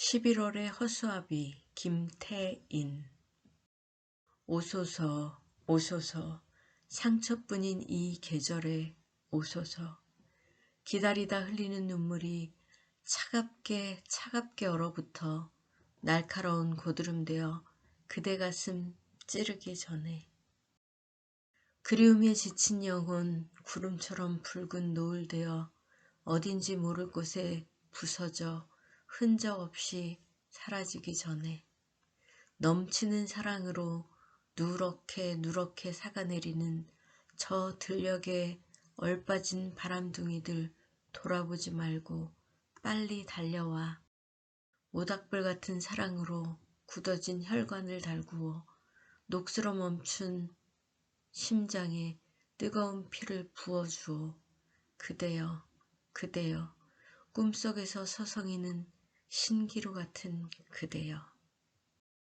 11월의 허수아비 김태인. 오소서 오소서. 상처뿐인 이 계절에 오소서. 기다리다 흘리는 눈물이 차갑게 차갑게 얼어붙어 날카로운 고드름되어 그대 가슴 찌르기 전에. 그리움에 지친 영혼 구름처럼 붉은 노을 되어 어딘지 모를 곳에 부서져 흔적 없이 사라지기 전에 넘치는 사랑으로 누렇게 누렇게 사가내리는 저 들녘에 얼빠진 바람둥이들 돌아보지 말고 빨리 달려와. 모닥불 같은 사랑으로 굳어진 혈관을 달구어 녹슬어 멈춘 심장에 뜨거운 피를 부어주어 그대여 그대여 꿈속에서 서성이는 신기루 같은 그대여